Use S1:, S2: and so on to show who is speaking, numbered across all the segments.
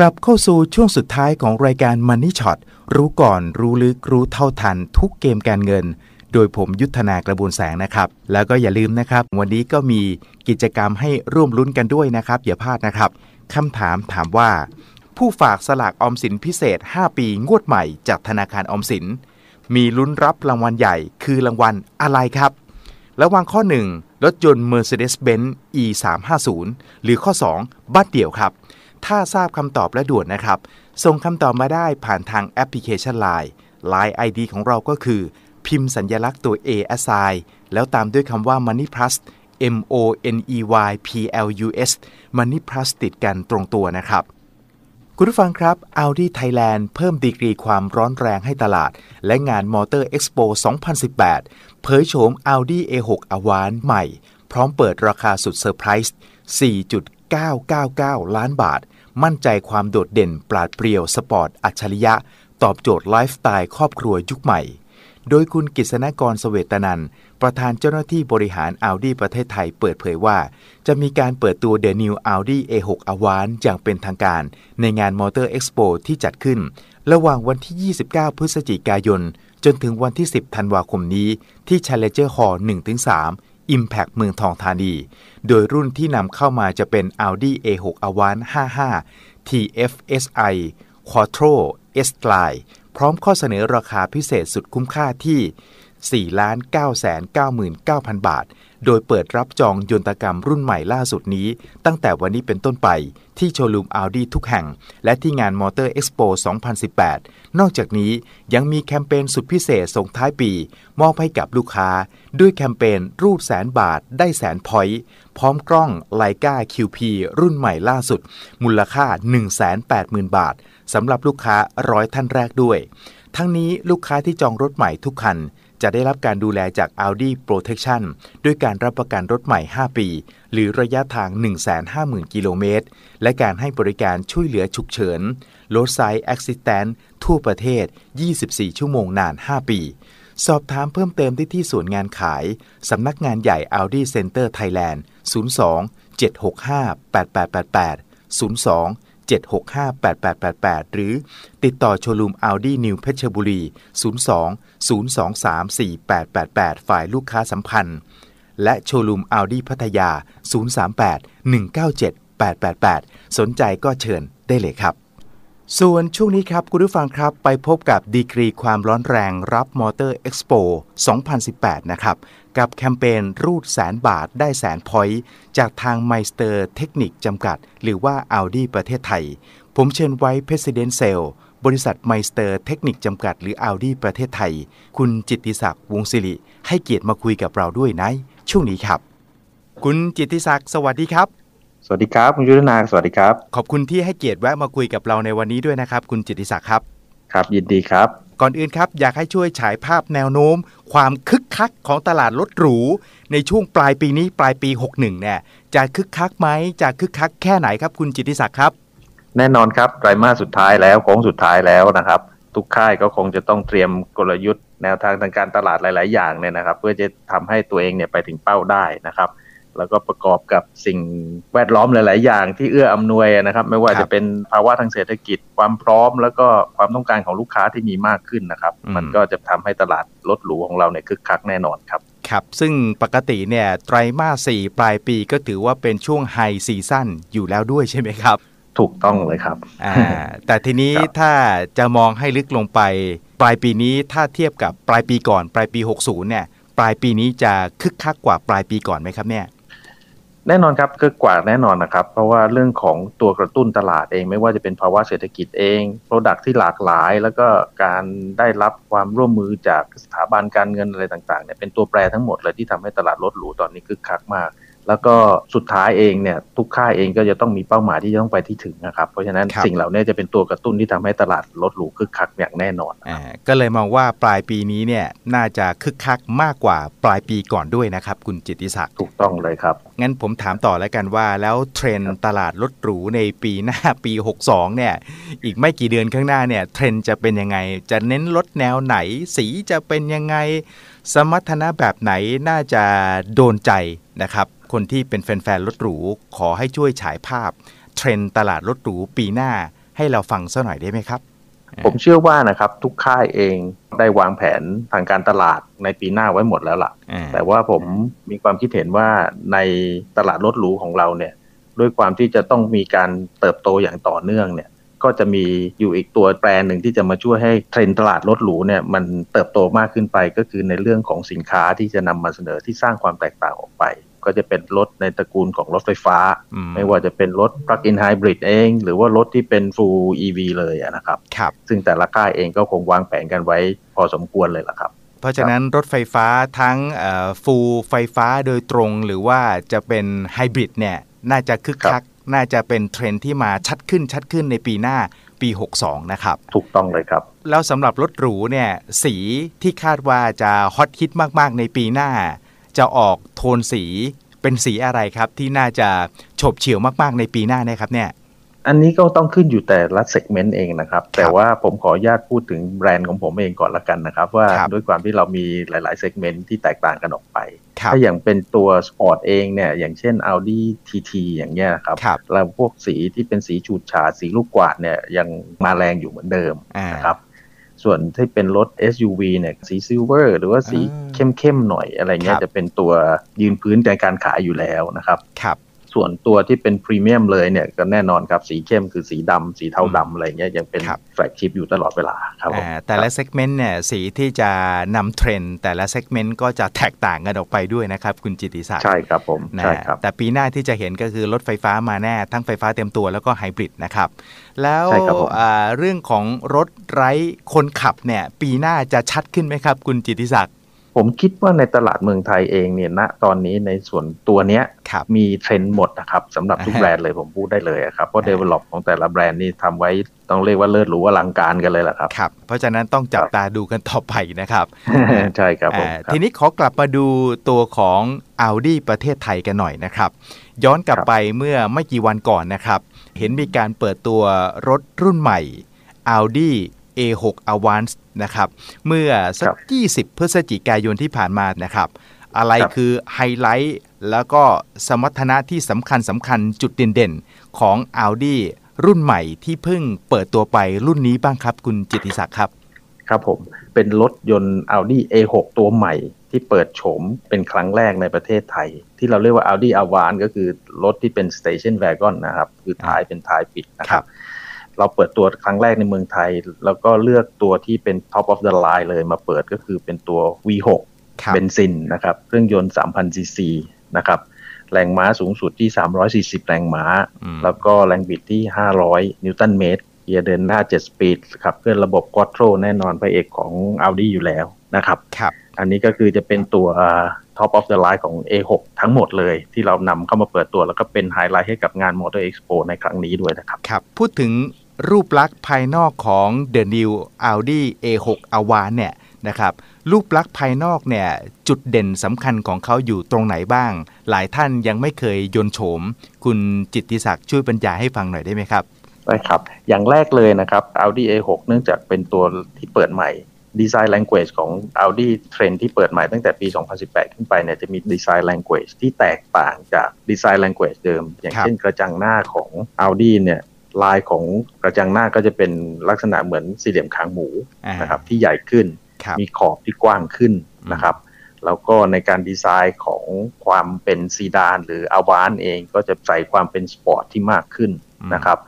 S1: กลับเข้าสู่ช่วงสุดท้ายของรายการ Money Shot รู้ก่อนรู้ลึกรู้เท่าทัน ทุกเกมการเงิน โดยผมยุทธนากระบวนแสงนะครับ แล้วก็อย่าลืมนะครับ วันนี้ก็มีกิจกรรมให้ร่วมลุ้นกันด้วยนะครับ อย่าพลาดนะครับคำถามถามว่า ผู้ฝากสลากออมสินพิเศษ 5 ปีงวดใหม่จากธนาคารออมสิน มีลุ้นรับรางวัลใหญ่ คือรางวัลอะไรครับ ระหว่างข้อ 1 รถยนต์ Mercedes-Benz E350 หรือข้อ 2บัตรเดี่ยวครับ ถ้าทราบคำตอบและด่วนนะครับ ส่งคำตอบมาได้ผ่านทางแอปพลิเคชัน Line Line ID ของเราก็คือ พิมพ์สัญญลักษณ์ตัว A S I แล้วตามด้วยคำว่า Money Plus M O N E Y P L U S Money Plus ติดกันตรงตัวนะครับ คุณผู้ฟังครับ Audi Thailand เพิ่มดีกรีความร้อนแรงให้ตลาด และงาน Motor Expo 2018 เผยโฉม Audi A6 Avant ใหม่ พร้อมเปิดราคาสุดเซอร์ไพรส์4.999 ล้านบาท มั่นใจความโดดเด่นปราดเปรียวสปอร์ตอัจฉริยะ ตอบโจทย์ไลฟ์สไตล์ครอบครัวยุคใหม่ โดยคุณกิษณกรสเวตนัน ประธานเจ้าหน้าที่บริหาร Audi ประเทศไทยเปิดเผยว่า จะมีการเปิดตัว The New Audi A6 Avant อย่างเป็นทางการ ในงาน Motor Expo ที่จัดขึ้น ระหว่างวันที่ 29 พฤศจิกายน จนถึงวันที่ 10 ธันวาคมนี้ ที่ Challenger Hall 1-3 Impact เมืองทองธานี โดยรุ่นที่นำเข้ามาจะเป็น Audi A6 Avant 55 TFSI Quattro S-Line พร้อมข้อเสนอราคาพิเศษสุดคุ้มค่าที่ 4,999,000 บาท โดยเปิดรับจองยนตกรรมรุ่นใหม่ล่าสุดนี้ ตั้งแต่วันนี้เป็นต้นไปที่โชว์รูม Audi ทุกแห่ง และที่งาน Motor Expo 2018 นอกจากนี้ยังมีแคมเปญสุดพิเศษส่งท้ายปี มอบให้กับลูกค้าด้วยแคมเปญรูดแสนบาทได้แสนพอยต์พร้อมกล้องไลกา QP รุ่นใหม่ล่าสุด มูลค่า 180,000 บาทสำหรับลูกค้าร้อยท่านแรกด้วย ทั้งนี้ลูกค้าที่จองรถใหม่ทุกคัน จะได้รับการดูแลจาก Audi Protection ด้วยการรับประกันรถใหม่ 5 ปี หรือระยะทาง 150,000 กิโลเมตร และการให้บริการช่วยเหลือฉุกเฉิน Roadside Assistance ทั่วประเทศ 24 ชั่วโมงนาน 5 ปี สอบถามเพิ่มเติมได้ที่ศูนย์งานขาย สำนักงานใหญ่ Audi Center Thailand 02 765 8888 02 765-8888 หรือติดต่อโชว์รูม Audi New เพชรบุรี 02 023-4888 ฝ่ายลูกค้าสัมพันธ์ และโชว์รูม Audi พัทยา 038-197-888 สนใจก็เชิญได้เลยครับ ส่วนช่วงนี้ครับคุณผู้ฟังครับ ไปพบกับดีกรีความร้อนแรงรับมอเตอร์เอ็กซ์โป2018 นะครับ กับแคมเปญรูดแสนบาทได้แสนพอยต์จากทางไมสเตอร์เทคนิคจำกัด หรือว่า Audi ประเทศไทย ผมเชิญไว้ President s a l e บริษัทไมสเตอร์เทคนิคจำกัด หรือ Audi ประเทศไทย คุณจิตติศักดิ์วงศิริให้เกียรติมาคุยกับเราด้วยในช่วงนี้ครับ คุณจิตติศักดิ์สวัสดีครับ
S2: สวัสดีครับ คุณยุทธนา สวัสดีครับ
S1: ขอบคุณที่ให้เกียรติแวะมาคุยกับเราในวันนี้ด้วยนะครับ คุณจิตติศักดิ์ครับ
S2: ครับ ยินดีครับ
S1: ก่อนอื่นครับอยากให้ช่วยฉายภาพแนวโน้ม ความคึกคักของตลาดรถหรู ในช่วงปลายปีนี้ปลายปี 61 เนี่ย จะคึกคักไหมจะคึกคักแค่ไหนครับ คุณจิตติศักดิ์ครับ
S2: แน่นอนครับไตรมาสสุดท้ายแล้วโค้งสุดท้ายแล้วนะครับทุกค่ายก็คงจะต้องเตรียมกลยุทธ์แนวทางทางการตลาดหลาย ๆ อย่างเนี่ยนะครับ เพื่อจะทำให้ตัวเองเนี่ยไปถึงเป้าได้นะครับ แล้วก็ประกอบกับสิ่งแวดล้อมหลาย ๆ อย่างที่เอื้ออำนวยนะครับ ไม่ว่า
S1: ครับ
S2: จะเป็นภาวะทางเศรษฐกิจความพร้อม แล้วก็ความต้องการของลูกค้าที่มีมากขึ้นนะครับ มันก็จะทำให้ตลาดรถหรูของเราเนี่ยคึกคักแน่นอนครับ
S1: ครับ ซึ่งปกติเนี่ยไตรมาสสี่ปลายปีก็ถือว่าเป็นช่วงไฮซีซั่นอยู่แล้วด้วยใช่ไหมครับ
S2: ถูกต้องเลยครับ
S1: อ่าแต่ทีนี้
S2: ครับ
S1: ถ้าจะมองให้ลึกลงไป ปลายปีนี้ถ้าเทียบกับปลายปีก่อน ปลายปี 60เนี่ยปลายปีนี้จะคึกคักกว่าปลายปีก่อนไหมครับเนี่ย
S2: แน่นอนครับก็กว่าแน่นอนนะครับ เพราะว่าเรื่องของตัวกระตุ้นตลาดเองไม่ว่าจะเป็นภาวะเศรษฐกิจเองโปรดักที่หลากหลาย แล้วก็การได้รับความร่วมมือจากสถาบันการเงินอะไรต่างๆเนี่ยเป็นตัวแปรทั้งหมดเลยที่ทำให้ตลาดลดหรูตอนนี้คึกคักมาก แล้วก็สุดท้ายเองเนี่ยทุกค่ายเองก็จะต้องมีเป้าหมายที่จะต้องไปที่ถึงนะครับเพราะฉะนั้น
S1: ครับ
S2: สิ่งเหล่านี้จะเป็นตัวกระตุ้นที่ทำให้ตลาดรถหรูคึกคักอย่างแน่นอน
S1: อ่าก็เลยมองว่าปลายปีนี้เนี่ยน่าจะคึกคักมากกว่าปลายปีก่อนด้วยนะครับ คุณจิตติศักดิ์
S2: ถูกต้องเลยครับ
S1: งั้นผมถามต่อแล้วกันว่า แล้วเทรนด์ตลาดรถหรูในปีหน้าปี 62เนี่ยอีกไม่กี่เดือนข้างหน้าเนี่ยเทรนด์จะเป็นยังไง จะเน้นรถแนวไหน สีจะเป็นยังไง สมรรถนะแบบไหนน่าจะโดนใจนะครับ คนที่เป็นแฟนๆรถหรู ขอให้ช่วยฉายภาพ เทรนด์ตลาดรถหรูปีหน้าให้เราฟังสักหน่อยได้ไหมครับ
S2: ผมเชื่อว่านะครับทุกค่ายเองได้วางแผนทางการตลาดในปีหน้าไว้หมดแล้วล่ะ
S1: อ่า
S2: แต่ว่าผมมีความคิดเห็นว่าในตลาดรถหรูของเราเนี่ยด้วยความที่จะต้องมีการเติบโตอย่างต่อเนื่องเนี่ยก็จะมีอยู่อีกตัวแปรหนึ่งที่จะมาช่วยให้เทรนด์ตลาดรถหรูเนี่ยมันเติบโตมากขึ้นไปก็คือในเรื่องของสินค้าที่จะนำมาเสนอที่สร้างความแตกต่างออกไป ก็จะเป็นรถในตระกูลของรถไฟฟ้า
S1: อืม
S2: ไม่ว่าจะเป็นรถ plug-in hybrid เอง หรือว่ารถที่เป็น full EV เลยอะนะครับ
S1: ครับ
S2: ซึ่งแต่ละค่ายเองก็คงวางแผนกันไว้พอสมควรเลยล่ะครับ
S1: เพราะฉะนั้นรถไฟฟ้าทั้งฟูลไฟฟ้าโดยตรง หรือว่าจะเป็นไฮบริดเนี่ยน่าจะคึกคัก น่าจะเป็นเทรนด์ที่มาชัดขึ้นชัดขึ้นในปีหน้าปี 62 นะครับ
S2: ถูกต้องเลยครับ
S1: แล้วสำหรับรถหรูเนี่ยสีที่คาดว่าจะฮอตฮิตมาก ๆ ในปีหน้า จะออกโทนสีเป็นสีอะไรครับที่น่าจะโฉบเฉี่ยวมาก ๆ ในปีหน้าเนะครับเนี่ย
S2: อันนี้ก็ต้องขึ้นอยู่แต่ละเซกเมนต์เองนะครับ แต่ว่าผมขออนุญาตพูดถึงแบรนด์ของผมเองก่อนละกันนะครับ ว่า
S1: ครับ
S2: ด้วยความที่เรามีหลาย ๆ เซกเมนต์ที่แตกต่างกันออกไป
S1: ครับ
S2: ถ้าอย่างเป็นตัวสปอร์ตเองเนี่ยอย่างเช่น Audi TT อย่างเงี้ยครับ
S1: ครับ
S2: แล้วพวกสีที่เป็นสีฉูดฉาดสีลูกกวาดเนี่ยยังมาแรงอยู่เหมือนเดิม
S1: อ่า
S2: นะครับ ส่วนที่เป็นรถ SUV เนี่ยสีซิลเวอร์หรือว่าสี
S1: อ่า
S2: เข้มๆหน่อยอะไรเงี้
S1: ค
S2: ย
S1: รับ
S2: จะเป็นตัวยืนพื้นในการขายอยู่แล้วนะครับ
S1: ครับ
S2: ส่วนตัวที่เป็นพรีเมียมเลยเนี่ยก็แน่นอนครับสีเข้มคือสีดำสีเทาดำอะไรเงี้ยยังเป็น
S1: ครับ
S2: แฟลกชิพอยู่ตลอดเวลาครับผม
S1: อ่าแต่ละเซกเมนต์เนี่ยสีที่จะนำเทรนด์แต่ละเซกเมนต์ก็จะแตกต่างกันออกไปด้วยนะครับ คุณจิตติศักดิ์
S2: ใช่ครับผม
S1: นะ
S2: ใช่ครับ
S1: แต่ปีหน้าที่จะเห็นก็คือรถไฟฟ้ามาแน่ ทั้งไฟฟ้าเต็มตัวแล้วก็ไฮบริดนะครับ แล้ว
S2: ใช่ครับผม
S1: อ่าเรื่องของรถไร้คนขับเนี่ยปีหน้าจะชัดขึ้นไหมครับ คุณจิตติศักดิ์
S2: ผมคิดว่าในตลาดเมืองไทยเองเนี่ยณตอนนี้ในส่วนตัวเนี้ย
S1: ครับ
S2: มีเทรนด์หมดนะครับสำหรับทุก
S1: อ่าฮะ
S2: แบรนด์เลยผมพูดได้เลยอะครับ เพราะ
S1: อ่า
S2: develop ของแต่ละแบรนด์นี่ทำไว้ต้องเรียกว่าเลิศหรูอลังการกันเลยแหละครับ
S1: ครับ เพราะฉะนั้นต้องจับตาดูกันต่อไปนะครับ
S2: ใช่ครับผม
S1: อ่า
S2: ครับ
S1: ทีนี้ขอกลับมาดูตัวของ Audi ประเทศไทยกันหน่อยนะครับ ย้อนกลับ
S2: ครับ
S1: ไปเมื่อไม่กี่วันก่อนนะครับ เห็นมีการเปิดตัวรถรุ่นใหม่ Audi A6 Avance นะครับเมื่อสัก 20 พฤศจิกายนที่ผ่านมานะครับอะไร
S2: ครับ
S1: คือไฮไลท์แล้วก็สมรรถนะที่สำคัญสำคัญจุดเด่นๆ ของ Audi รุ่นใหม่ที่เพิ่งเปิดตัวไปรุ่นนี้บ้างครับ คุณจิตติศักดิ์ครับ
S2: ครับผม เป็นรถยนต์ Audi A6 ตัวใหม่ที่เปิดโฉมเป็นครั้งแรกในประเทศไทย ที่เราเรียกว่า Audi Avant ก็คือรถที่เป็น Station Wagon นะครับ คือท้ายเป็นท้ายปิดนะค
S1: ครั
S2: รับบ เราเปิดตัวครั้งแรกในเมืองไทย แล้วก็เลือกตัวที่เป็น Top of the Line เลยมาเปิดก็คือเป็นตัว V6
S1: ครับ
S2: เบนซินนะครับเครื่องยนต์ 3,000 ซีซีนะครับแรงม้าสูงสุดที่ 340 แรงม้า
S1: อืม
S2: แล้วก็แรงบิดที่ 500 นิวตันเมตรเกียร์เดินหน้า 7 สปีดขับเคลื่อนระบบ Quattro แน่นอนพระเอกของ Audi อยู่แล้วนะครับ
S1: ครับ
S2: อันนี้ก็คือจะเป็นตัว Top of the Line ของ A6 ทั้งหมดเลย ที่เรานำเข้ามาเปิดตัวแล้วก็เป็นไฮไลท์ให้กับงาน Motor Expo ในครั้งนี้ด้วยนะครับ
S1: ครับ พูดถึง รูปลักษณ์ภายนอกของ The New Audi A6 Avant เนี่ยนะครับรูปลักษณ์ภายนอกเนี่ยจุดเด่นสำคัญของเขาอยู่ตรงไหนบ้าง หลายท่านยังไม่เคยยนต์โฉม คุณจิตติศักดิ์ช่วยบรรยายให้ฟังหน่อยได้ไหมครับ
S2: ได้ครับ อย่างแรกเลยนะครับ Audi A6 เนื่องจากเป็นตัวที่เปิดใหม่ Design Language ของ Audi Trend ที่เปิดใหม่ตั้งแต่ปี 2018 ขึ้นไปเนี่ยจะมี Design Language ที่แตกต่างจาก Design Language เดิม อย่าง
S1: ครับ
S2: เช่นกระจังหน้าของ Audi เนี่ย ลายของกระจังหน้าก็จะเป็นลักษณะเหมือนสี่เหลี่ยมคางหมู
S1: อ่า
S2: นะครับที่ใหญ่ขึ้น
S1: ครับ
S2: มีขอบที่กว้างขึ้น
S1: อืม
S2: นะครับ แล้วก็ในการดีไซน์ของความเป็นซีดาน หรืออาวานเองก็จะใส่ความเป็นสปอร์ตที่มากขึ้นนะครับ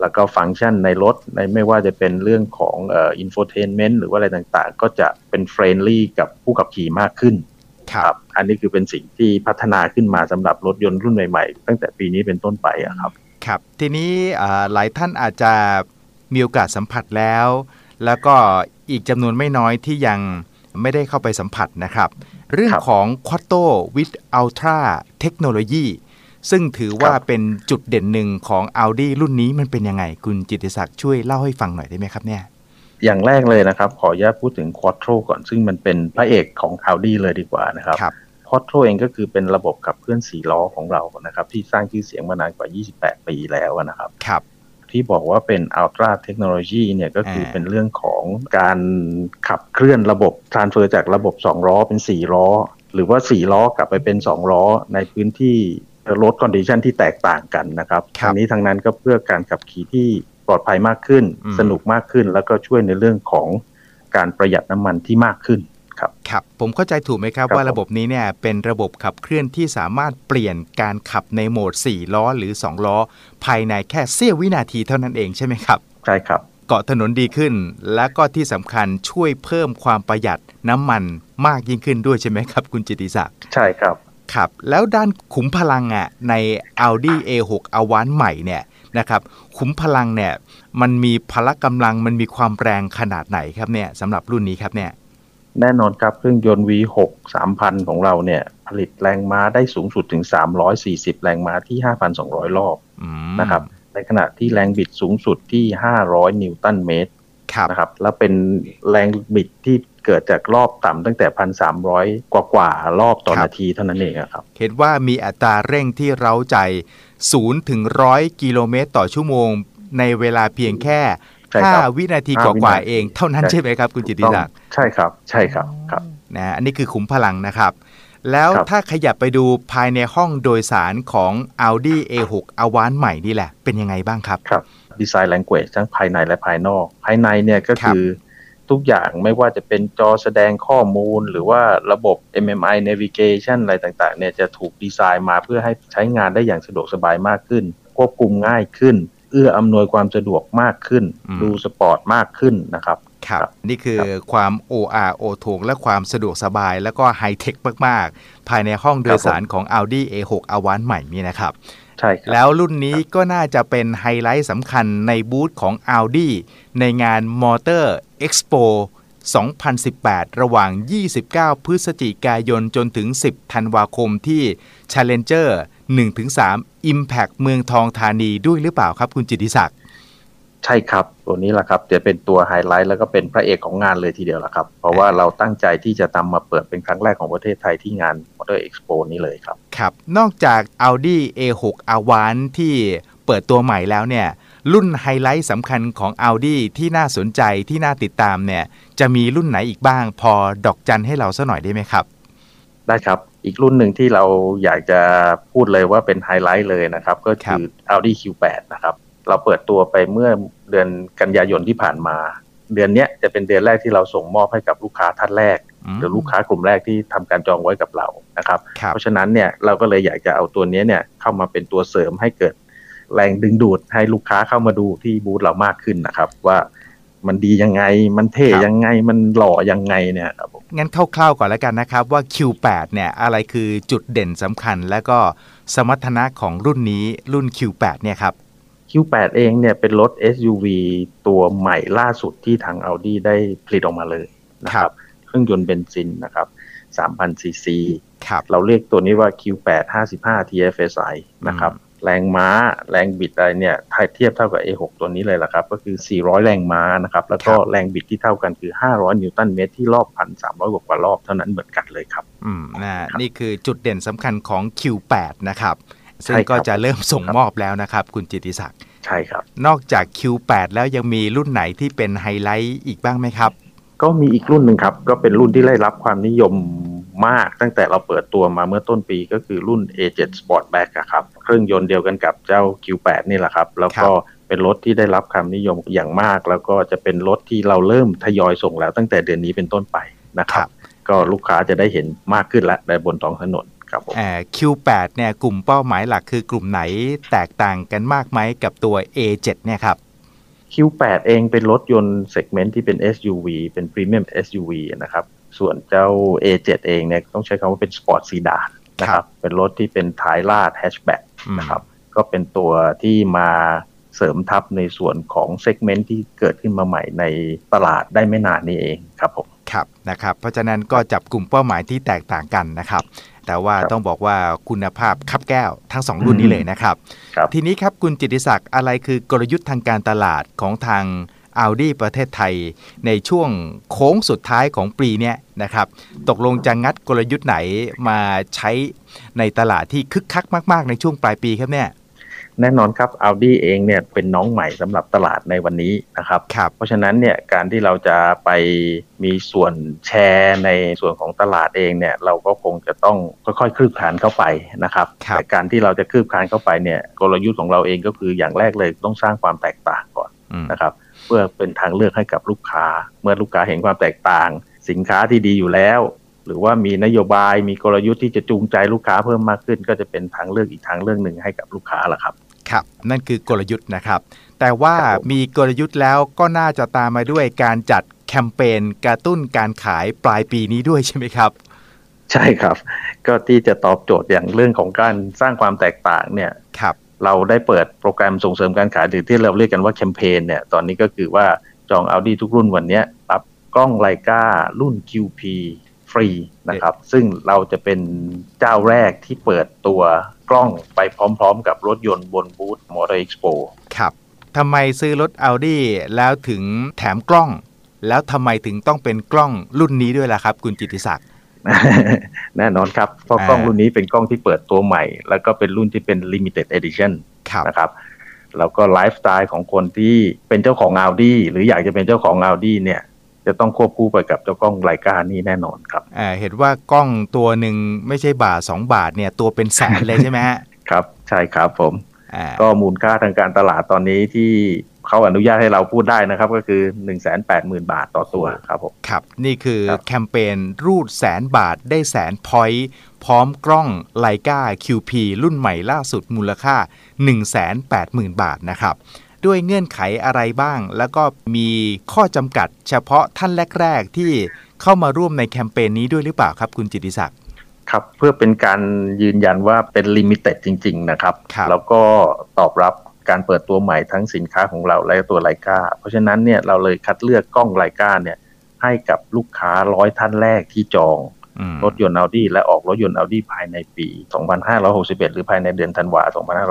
S2: แล้วก็ฟังก์ชันในรถในไม่ว่าจะเป็นเรื่องของเอ่ออินโฟเทนเมนต์หรือว่าอะไรต่างๆ ก็จะเป็นเฟรนลี่กับผู้ขับขี่มากขึ้น
S1: ครับ
S2: อันนี้คือเป็นสิ่งที่พัฒนาขึ้นมาสำหรับรถยนต์รุ่นใหม่ๆ ตั้งแต่ปีนี้เป็นต้นไปอะครับ
S1: ครับ ทีนี้อ่าหลายท่านอาจจะมีโอกาสสัมผัสแล้ว แล้วก็อีกจำนวนไม่น้อยที่ยังไม่ได้เข้าไปสัมผัสนะครับ เรื่อง
S2: ครับ
S1: ของ Quattro with Ultra Technology ซึ่งถือว่า
S2: ครับ
S1: เป็นจุดเด่นหนึ่งของ Audi รุ่นนี้มันเป็นยังไง คุณจิตติศักดิ์ช่วยเล่าให้ฟังหน่อยได้ไหมครับเนี่ย
S2: อย่างแรกเลยนะครับ ขออนุญาตพูดถึง Quattro ก่อนซึ่งมันเป็นพระเอกของ Audi เลยดีกว่านะครับ
S1: ครับ
S2: Quattro เองก็คือเป็นระบบขับเคลื่อนสี่ล้อของเรานะครับ ที่สร้างชื่อเสียงมานานกว่า 28 ปีแล้วนะครับ
S1: ครับ
S2: ที่บอกว่าเป็น Ultra Technology เนี่ยก็คือ
S1: อ่า
S2: เป็นเรื่องของการขับเคลื่อนระบบ transfer จากระบบ 2 ล้อเป็น 4 ล้อ หรือว่า 4 ล้อกลับไปเป็น 2 ล้อในพื้นที่รถคอนดิชันที่แตกต่างกันนะครับ
S1: ครับ
S2: ทั้งนี้ทั้งนั้นก็เพื่อการขับขี่ที่ปลอดภัยมากขึ้น
S1: อืม
S2: สนุกมากขึ้น แล้วก็ช่วยในเรื่องของการประหยัดน้ำมันที่มากขึ้น ครับ
S1: ครับผมเข้าใจถูกไหมครับ
S2: ครับ
S1: ว่า
S2: ผม
S1: ระบบนี้เนี่ยเป็นระบบขับเคลื่อนที่สามารถเปลี่ยนการขับในโหมด 4 ล้อหรือ 2 ล้อ ภายในแค่เสี้ยววินาทีเท่านั้นเองใช่ไหมครับ
S2: ใช่ครับ
S1: เกาะถนนดีขึ้น และก็ที่สำคัญช่วยเพิ่มความประหยัดน้ำมันมากยิ่งขึ้นด้วยใช่ไหมครับ คุณจิตติศักดิ์
S2: ใช่ครับ
S1: ครับ แล้วด้านขุมพลังอะใน Audi A6 a v a n c e ใหม่เนี่ยนะครับขุมพลังเนี่ยมันมีพละกำลังมันมีความแรงขนาดไหนครับเนี่ยสำหรับรุ่นนี้ครับเนี่ย
S2: แน่นอนครับ เครื่องยนต์ V6 3000 ของเราเนี่ย ผลิตแรงม้าได้สูงสุดถึง 340 แรงม้าที่ 5,200 รอบ
S1: อืม
S2: นะครับ ในขณะที่แรงบิดสูงสุดที่ 500 นิวตันเมตร
S1: ครับ
S2: นะครับ แล้วเป็นแรงบิดที่เกิดจากรอบต่ำตั้งแต่ 1,300 กว่ากว่าๆรอบต่อ
S1: ครับ
S2: นาทีเท่านั้นเองอะครับ
S1: เห็นว่ามีอัตราเร่งที่เร้าใจ0ถึง100 กิโลเมตรต่อชั่วโมง ในเวลาเพียงแค่
S2: ใช่ครับ
S1: 5วินาทีก
S2: ห้าวิ
S1: ว่า
S2: นาที
S1: ๆเองเท่านั้น
S2: ใช่
S1: ใช่ไหมครับ คุณจิตติ
S2: ต้อง
S1: ศักดิ์
S2: ใช่ครับ ใช่ครับครับ
S1: นะฮะอันนี้คือขุมพลังนะครับ แล้ว
S2: ครับ
S1: ถ้าขยับไปดูภายในห้องโดยสารของ Audi A6 a v a n c e ใหม่นี่แหละ เป็นยังไงบ้างครับ
S2: ครับดีไซน์ language ทั้งภายในและภายนอก ภายในเนี่ยก็คือทุกอย่างไม่ว่าจะเป็นจอแสดงข้อมูล หรือว่าระบบ MMI navigation อะไรต่างๆ เนี่ยจะถูกดีไซน์มาเพื่อให้ใช้งานได้อย่างสะดวกสบายมากขึ้น ควบคุมง่ายขึ้น เอื้ออำนวยความสะดวกมากขึ้น
S1: อืม
S2: ดูสปอร์ตมากขึ้นนะครับ
S1: ครับ
S2: ครับ
S1: นี่คือ
S2: ครับ
S1: ความ OR O ทงและความสะดวกสบาย แล้วก็ไฮเทคมาก ๆ ภายในห้องโดยสารของ Audi A6 a v a n c e ใหม่นี้นะครับ
S2: ใช่ครับ
S1: แล้วรุ่นนี้ก็น่าจะเป็นไฮไลท์สำคัญในบูธของ Audi ในงาน Motor Expo 2018 ระหว่าง 29 พฤศจิกายนจนถึง 10 ธันวาคมที่ Challenger 1-3 Impact เมืองทองธานีด้วยหรือเปล่าครับ คุณจิตติศักดิ์
S2: ใช่ครับ ตัวนี้แหละครับจะเป็นตัวไฮไลท์แล้วก็เป็นพระเอกของงานเลยทีเดียวละครับ เพราะว่าเราตั้งใจที่จะทำมาเปิดเป็นครั้งแรกของประเทศไทยที่งาน Motor Expo นี้เลยครับ
S1: ครับ นอกจาก Audi A6 a v a n c e ที่เปิดตัวใหม่แล้วเนี่ย รุ่นไฮไลท์สำคัญของ Audi ที่น่าสนใจที่น่าติดตามเนี่ย จะมีรุ่นไหนอีกบ้าง พอดอกจันให้เราสักหน่อยได้ไหมครับ
S2: ได้ครับ อีกรุ่นหนึ่งที่เราอยากจะพูดเลยว่าเป็นไฮไลท์เลยนะครับ ก็คือ Audi Q8 นะครับ เราเปิดตัวไปเมื่อเดือนกันยายนที่ผ่านมา เดือนเนี้ยจะเป็นเดือนแรกที่เราส่งมอบให้กับลูกค้าท่านแรก
S1: อืม
S2: หรือลูกค้ากลุ่มแรกที่ทำการจองไว้กับเรานะครับ
S1: ครับ
S2: เพราะฉะนั้นเนี่ยเราก็เลยอยากจะเอาตัวเนี้ยเนี่ยเข้ามาเป็นตัวเสริมให้เกิดแรงดึงดูดให้ลูกค้าเข้ามาดูที่บูธเรามากขึ้นนะครับ ว่า มันดียังไง มันเท่
S1: ครับ
S2: ยังไงมันหล่อยังไงเนี่ยครับผม
S1: งั้นคร่าวๆก่อนแล้วกันนะครับว่า Q8 เนี่ยอะไรคือจุดเด่นสำคัญ และก็สมรรถนะของรุ่นนี้รุ่น Q8 เนี่ยครับ
S2: Q8 เองเนี่ยเป็นรถ SUV ตัวใหม่ล่าสุดที่ทาง Audi ได้ผลิตออกมาเลยนะค
S1: ครั
S2: รับบเครื่องยนต์เบนซินนะครับ3,000ซีซี
S1: ครับ
S2: เราเรียกตัวนี้ว่า Q8 55 TFSI นะครับ
S1: อืม
S2: แรงม้าแรงบิดอะไรเนี่ยถ้าเทียบเท่ากับ A6 ตัวนี้เลยละครับ ก็คือ 400 แรงม้านะครับ แล้วก็แรงบิดที่เท่ากันคือ 500 นิวตันเมตรที่รอบ 1,300 กว่ากว่ารอบเท่านั้นเหมือนกันเลยครับ
S1: อืมนะนี่คือจุดเด่นสำคัญของ Q8 นะครับซึ่ง
S2: ใช่ครับ
S1: ก็จะเริ่มส่ง
S2: ครับ
S1: มอบแล้วนะครับ คุณจิตติศักดิ์
S2: ใช่ครับ
S1: นอกจาก Q8 แล้วยังมีรุ่นไหนที่เป็นไฮไลท์อีกบ้างไหมครับ
S2: ก็มีอีกรุ่นหนึ่งครับ ก็เป็นรุ่นที่ได้รับความนิยม มากตั้งแต่เราเปิดตัวมาเมื่อต้นปีก็คือรุ่น A7 Sportback อะครับเครื่องยนต์เดียวกันกับเจ้า Q8 นี่แหละครับ แล้วก็เป็นรถที่ได้รับความนิยมอย่างมาก แล้วก็จะเป็นรถที่เราเริ่มทยอยส่งแล้วตั้งแต่เดือนนี้เป็นต้นไปนะครับ ก็ลูกค้าจะได้เห็นมากขึ้นแล้วในบนท้องถนนครับผม
S1: เอ่อ Q8 เนี่ยกลุ่มเป้าหมายหลักคือกลุ่มไหนแตกต่างกันมากไหมกับตัว A7 เนี่ยครับ
S2: Q8 เองเป็นรถยนต์เซกเมนต์ที่เป็น SUV เป็น Premium SUV นะครับ ส่วนเจ้า A7 เองเนี่ยต้องใช้คำว่าเป็นสปอร์ตซีดานนะค
S1: ครั
S2: รับบเป็นรถที่เป็นท้ายลาดแฮชแบ็ก
S1: อืม
S2: นะครับก็เป็นตัวที่มาเสริมทับในส่วนของเซกเมนต์ที่เกิดขึ้นมาใหม่ในตลาดได้ไม่นานนี้เองครับผม
S1: ครับนะครับเพราะฉะนั้นก็จับกลุ่มเป้าหมายที่แตกต่างกันนะครับ แต่ว่า
S2: ครับ
S1: ต้องบอกว่าคุณภาพคับแก้วทั้งสองรุ่นนี้เลยนะครับ
S2: ครับ
S1: ทีนี้ครับคุณจิตติศักดิ์อะไรคือกลยุทธ์ทางการตลาดของทาง Audi ประเทศไทย ในช่วงโค้งสุดท้ายของปีเนี้ยนะครับตกลงจะงัดกลยุทธ์ไหนมาใช้ในตลาดที่คึกคักมาก ๆ ในช่วงปลายปีครับเนี่ย
S2: แน่นอนครับ Audi เองเนี่ยเป็นน้องใหม่สำหรับตลาดในวันนี้นะครับ
S1: ครับ
S2: เพราะฉะนั้นเนี่ยการที่เราจะไปมีส่วนแชร์ในส่วนของตลาดเองเนี่ยเราก็คงจะต้องค่อยๆคืบคลานเข้าไปนะครับ
S1: ครับ
S2: แต่การที่เราจะคืบคลานเข้าไปเนี่ยกลยุทธ์ของเราเองก็คืออย่างแรกเลยต้องสร้างความแตกต่างก่อน
S1: อืม
S2: นะครับ เพื่อเป็นทางเลือกให้กับลูกค้า เมื่อลูกค้าเห็นความแตกต่าง สินค้าที่ดีอยู่แล้ว หรือว่ามีนโยบายมีกลยุทธ์ที่จะจูงใจลูกค้าเพิ่มมากขึ้น ก็จะเป็นทางเลือกอีกทางเลือกหนึ่งให้กับลูกค้าละครับ
S1: ครับนั่นคือกลยุทธ์นะครับ แต่ว่า
S2: ครับผม
S1: มีกลยุทธ์แล้วก็น่าจะตามมาด้วยการจัดแคมเปญกระตุ้นการขายปลายปีนี้ด้วยใช่ไหมครับ
S2: ใช่ครับ ก็ที่จะตอบโจทย์อย่างเรื่องของการสร้างความแตกต่างเนี่ย
S1: ครับ
S2: เราได้เปิดโปรแกรมส่งเสริมการขายหรือที่เราเรียกกันว่าแคมเปญเนี่ยตอนนี้ก็คือว่าจอง Audi ทุกรุ่นวันเนี้ยรับกล้องไลการุ่น QP ฟรีนะครับ ซึ่งเราจะเป็นเจ้าแรกที่เปิดตัวกล้องไปพร้อมๆ กับรถยนต์บนบูธ Motor Expo
S1: ครับทำไมซื้อรถ Audi แล้วถึงแถมกล้อง แล้วทำไมถึงต้องเป็นกล้องรุ่นนี้ด้วยล่ะครับ คุณจิตติศักดิ์
S2: แน่นอนครับ เพราะ
S1: อ่าก
S2: ล้องรุ่นนี้เป็นกล้องที่เปิดตัวใหม่ แล้วก็เป็นรุ่นที่เป็น limited edition
S1: ครับ
S2: นะครับ แล้วก็ไลฟ์สไตล์ของคนที่เป็นเจ้าของ Audi หรืออยากจะเป็นเจ้าของ Audi เนี่ย จะต้องควบคู่ไปกับเจ้ากล้องไลกานี่แน่นอนครับ
S1: อ่าเห็นว่ากล้องตัวหนึ่งไม่ใช่บาท2บาทเนี่ยตัวเป็นแสนเลยใช่ไหมฮะ
S2: ครับ ใช่ครับผม
S1: อ่า
S2: ก็มูลค่าทางการตลาดตอนนี้ที่ เขาอนุญาตให้เราพูดได้นะครับ ก็คือ 1 8 0 0 0 0 บาทต่อตัวครับผม
S1: ครับ นี่คือ
S2: ครับ
S1: แคมเปญรูดแสนบาทได้แสนพอยต์พร้อมกล้องไลกา QP รุ่นใหม่ล่าสุดมูลค่า 180,000 บาทนะครับด้วยเงื่อนไขอะไรบ้าง แล้วก็มีข้อจำกัดเฉพาะท่านแรก ๆ ที่เข้ามาร่วมในแคมเปญนี้ด้วยหรือเปล่าครับ คุณจิตติศักดิ์
S2: ครับเพื่อเป็นการยืนยันว่าเป็นลิมิเต็ดจริง ๆ นะครับ
S1: ครับ
S2: แล้วก็ตอบรับ การเปิดตัวใหม่ทั้งสินค้าของเราและตัวไลกาเพราะฉะนั้นเนี่ยเราเลยคัดเลือกกล้องไลกาเนี่ยให้กับลูกค้าร้อยท่านแรกที่จอง
S1: อืม
S2: รถยนต์ Audi และออกรถยนต์ Audi ภายในปี 2561 หรือภายในเดือนธันวา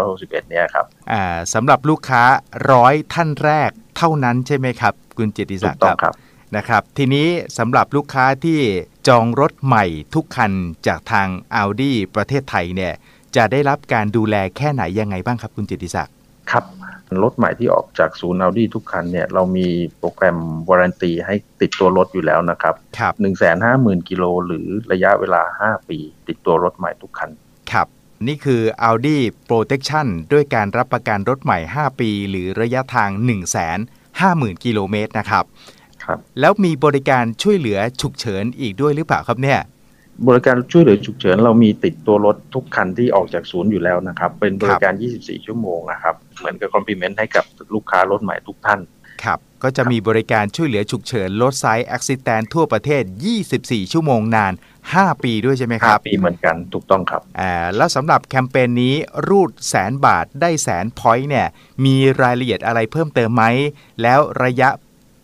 S2: 2561 เนี่ยครับ
S1: อ่าสำหรับลูกค้าร้อยท่านแรกเท่านั้นใช่ไหมครับ คุณจิตติ
S2: ถู
S1: ศัก
S2: ก
S1: ดิ์
S2: ต้อง
S1: ครับ
S2: ครับ
S1: นะครับ ทีนี้สำหรับลูกค้าที่จองรถใหม่ทุกคันจากทาง Audi ประเทศไทยเนี่ยจะได้รับการดูแลแค่ไหนยังไงบ้างครับคุณจิตติศักดิ์
S2: ครับรถใหม่ที่ออกจากศูนย์ Audi ทุกคันเนี่ยเรามีโปรแกรมวารันตีให้ติดตัวรถอยู่แล้วนะครับ
S1: ครับ
S2: 150,000กิโลหรือระยะเวลา 5 ปี ติดตัวรถใหม่ทุกคัน
S1: ครับ นี่คือ Audi Protection ด้วยการรับประกันรถใหม่ 5 ปี หรือระยะทาง 150,000 กิโลเมตรนะครับ
S2: ครับ
S1: แล้วมีบริการช่วยเหลือฉุกเฉินอีกด้วยหรือเปล่าครับเนี่ย
S2: บริการช่วยเหลือฉุกเฉินเรามีติดตัวรถทุกคันที่ออกจากศูนย์อยู่แล้วนะครับ เป็นบริการ 24 ชั่วโมงนะครับ เหมือนกับคอมพลีเมนต์ให้กับลูกค้ารถใหม่ทุกท่าน
S1: ครับ ก็จะมีบริการช่วยเหลือฉุกเฉินรถไซส์อักซิแตนทั่วประเทศ 24 ชั่วโมงนาน 5 ปีด้วยใช่ไหมครับ
S2: 5 ปีเหมือนกันถูกต้องครับ
S1: อ่าแล้วสำหรับแคมเปญนี้รูดแสนบาทได้แสนพอยต์เนี่ยมีรายละเอียดอะไรเพิ่มเติมไหมแล้วระยะ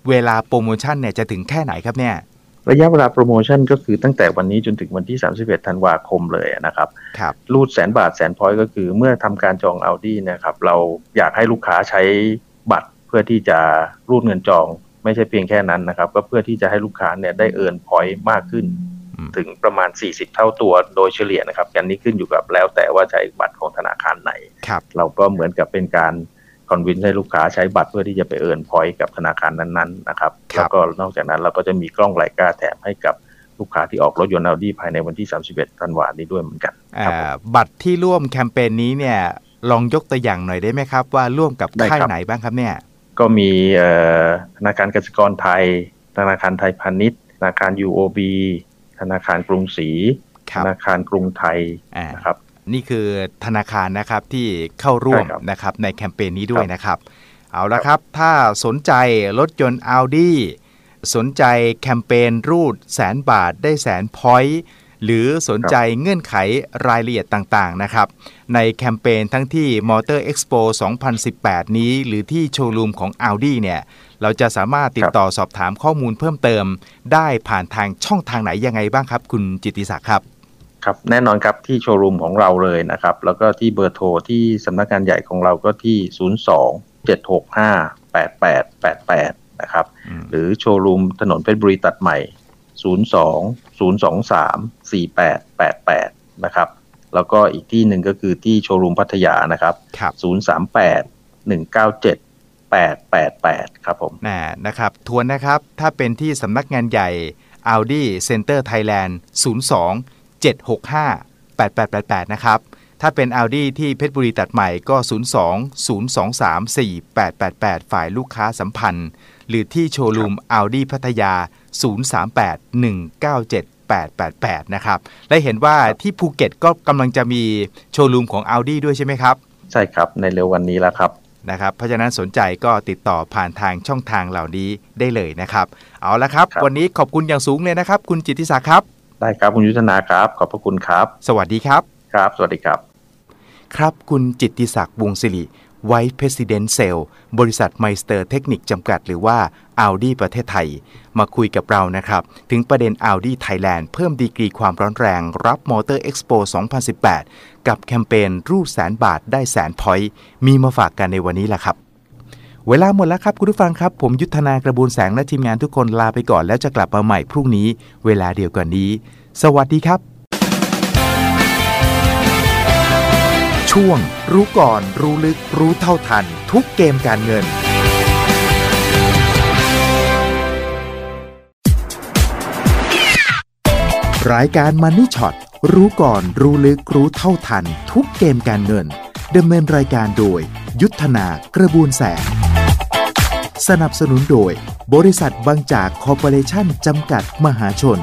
S1: เวลาโปรโมชั่นเนี่ยจะถึงแค่ไหนครับเนี่ย
S2: ระยะเวลาโปรโมชั่นก็คือตั้งแต่วันนี้จนถึงวันที่ 31 ธันวาคมเลยนะครับ
S1: ครับ
S2: รูดแสนบาทแสนพอยต์ก็คือเมื่อทำการจอง Audi นะครับ เราอยากให้ลูกค้าใช้บัตรเพื่อที่จะรูดเงินจอง ไม่ใช่เพียงแค่นั้นนะครับ ก็เพื่อที่จะให้ลูกค้าเนี่ยได้เอิร์นพอยต์มากขึ้น
S1: อืม
S2: ถึงประมาณ 40 เท่าตัวโดยเฉลี่ยนะครับอันนี้ขึ้นอยู่กับแล้วแต่ว่าใช้บัตรของธนาคารไหน
S1: ครับ
S2: เราก็เหมือนกับเป็นการ คอนวินให้ลูกค้าใช้บัตรเพื่อที่จะไปเอิร์นพอยต์กับธนาคารนั้นๆนะครับ
S1: ครับ
S2: แล้วก็นอกจากนั้นเราก็จะมีกล้องไลกาแถมให้กับลูกค้าที่ออกรถยนต์ Audi ภายในวันที่ 31ธันวาคมนี้ด้วยเหมือนกัน
S1: อ่า
S2: ครับผม
S1: บัตรที่ร่วมแคมเปญนี้เนี่ยลองยกตัวอย่างหน่อยได้ไหมครับ ว่าร่วมกับ
S2: ได้ครับ
S1: ค่ายไหนบ้างครับเนี่ย
S2: ก็มีเอ่อธนาคารกสิกรไทย ธนาคารไทยพาณิชย์ธนาคาร UOB ธนาคารกรุงศรี
S1: ค
S2: ธ
S1: รับ
S2: นาคารกรุงไทย
S1: อ่า
S2: นะครับ
S1: นี่คือธนาคารนะครับที่เข้าร่วม
S2: ใช่ครับ
S1: นะครับในแคมเปญนี้ด้วย
S2: ครับ
S1: นะครับ เอาละครับ ถ้าสนใจรถยนต์ Audi สนใจแคมเปญรูดแสนบาทได้แสนพอยต์หรือสนใจเงื่อนไขรายละเอียดต่างๆนะครับ ในแคมเปญทั้งที่ Motor Expo 2018 นี้ หรือที่โชว์รูมของ Audi เนี่ยเราจะสามารถติดต่อสอบถามข้อมูลเพิ่มเติม ได้ผ่านทางช่องทางไหนยังไงบ้างครับ คุณจิตติศักดิ์ครับ
S2: ครับแน่นอนครับที่โชว์รูมของเราเลยนะครับ แล้วก็ที่เบอร์โทรที่สำนักงานใหญ่ของเราก็ที่ 02 765 8888 นะครับ หรือโชว์รูมถนนเพชรบุรีตัดใหม่ 02 023 4888 นะครับ แล้วก็อีกที่หนึ่งก็คือที่โชว์รูมพัทยานะครับ
S1: ครับ
S2: 038 197 888 ครับผม
S1: น่นะครับ ทวนนะครับ ถ้าเป็นที่สำนักงานใหญ่ Audi Center Thailand 02 765 8888 นะครับ ถ้าเป็น Audi ที่เพชรบุรีตัดใหม่ก็ 02 023 4888 ฝ่ายลูกค้าสัมพันธ์ หรือที่โชว์รูม Audi พัทยา 038 197 888 นะครับ และเห็นว่าที่ภูเก็ตก็กำลังจะมีโชว์รูมของ Audi ด้วยใช่ไหมครับ
S2: ใช่ครับ ในเร็ววันนี้แล้วครับ
S1: นะครับ เพราะฉะนั้นสนใจก็ติดต่อผ่านทางช่องทางเหล่านี้ได้เลยนะครับ เอาละครับ
S2: ครับ
S1: วันนี้ขอบคุณอย่างสูงเลยนะครับ คุณจิตติศักดิ์ครับ
S2: ได้ครับคุณยุทธนาครับ ขอบพระคุณครับ
S1: สวัสดีครับ
S2: ครับ สวัสดีครับ
S1: ครับคุณจิตติศักดิ์วงศิริไวท์เพรสิดเนนเซลบริษัทไมสเตอร์เทคนิคจำกัดหรือว่า Audi ประเทศไทย มาคุยกับเรานะครับ ถึงประเด็น Audi Thailand เพิ่มดีกรีความร้อนแรง รับมอเตอร์เอ็กซ์โป2018 กับแคมเปญรูดแสนบาทได้แสนพอยต์มีมาฝากกันในวันนี้แหละครับ เวลาหมดแล้วครับคุณผู้ฟังครับ ผมยุทธนากระบวนแสงและทีมงานทุกคนลาไปก่อนแล้วจะกลับมาใหม่พรุ่งนี้ เวลาเดียวกันนี้ สวัสดีครับ ช่วง รู้ก่อน รู้ลึก รู้เท่าทัน ทุกเกมการเงิน รายการ Money Shot รู้ก่อนรู้ลึกรู้เท่าทัน ทุกเกมการเงินดำเนินรายการโดย ยุทธนากระบวนแสง สนับสนุนโดย บริษัทบางจากคอร์ปอเรชั่นจำกัดมหาชน